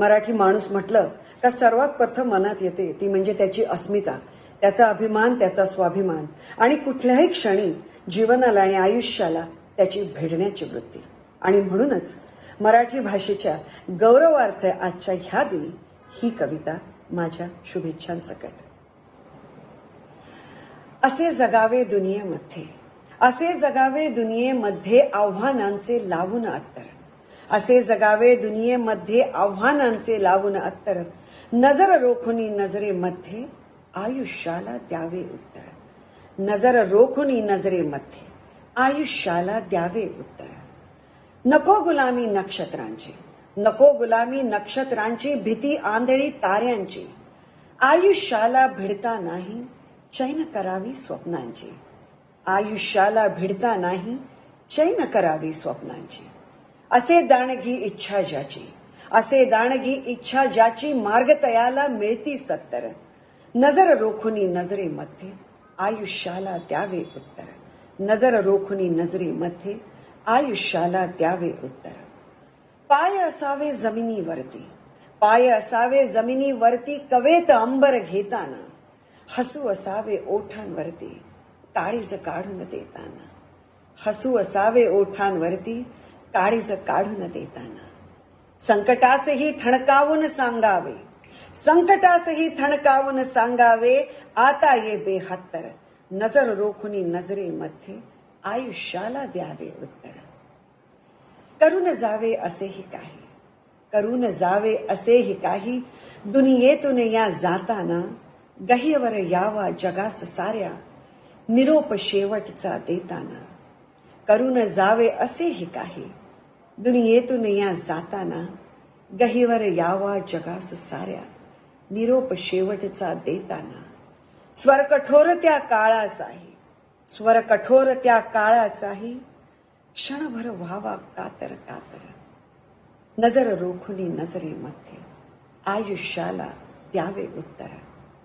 मराठी माणूस म्हटलं का सर्वात प्रथम मनात येते ती म्हणजे त्याची अस्मिता. त्याचा अभिमान त्याचा स्वाभिमान आणि कुठल्याही क्षणी जीवनाला आणि आयुष्याला त्याची भेडण्याची वृत्ती. आणि म्हणूनच मराठी भाषेच्या गौरवार्थ आजच्या ह्या दिनी ही कविता माझ्या शुभेच्छांसकट. असे जगावे दुनियेमध्ये. असे जगावे दुनियेमध्ये आव्हानांचे लावून अत्तर. असे जगावे दुनियेमध्ये आव्हानांचे लावून अत्तर. नजर रोखुनी नजरेमध्ये आयुष्याला द्यावे उत्तर. नजर रोखुनी नजरेमध्ये आयुष्याला द्यावे उत्तर. नको गुलामी नक्षत्रांची. नको गुलामी नक्षत्रांची भीती आंधळी ताऱ्यांची. आयुष्याला भिडता नाही चैन करावी स्वप्नांची. आयुष्याला भिडता नाही चैन करावी स्वप्नांची. असे दाणगी इच्छा ज्याची असे दाणगी इच्छा ज्याची मार्ग तयाला मिळती सत्तर. नजर रोखुनी नजरेमध्ये आयुष्याला द्यावे उत्तर. नजर रोखुनी नजरेमध्ये आयुष्याला द्यावे उत्तर. पाय असावे जमिनीवरती पाय असावे जमिनीवरती कवेत अंबर घेताना हसू असावे ओठांवरती काळीज काढून देताना. हसू असावे ओठांवरती काळीज काढून देताना. संकटासही ठणकावून सांगावे. संकटासही ठणकावून सांगावे. आता ये बेहत्तर. नजर रोखुनी नजरेमध्ये आयुष्याला द्यावे उत्तर. करून जावे असेही काही. करून जावे असेही काही. दुनियेतून या जाताना गह्यवर यावा जगास साऱ्या. निरोप शेवटचा देताना. करून जावे असेही काही. दुनियेतून या जाताना गहीवर यावा जगास साऱ्या निरोप शेवटचा देताना. स्वर कठोर त्या काळाचाही स्वर कठोर त्या काळाचाही क्षणभर व्हावा कातर कातर. नजर रोखुनी नजरेमध्ये आयुष्याला द्यावे उत्तर.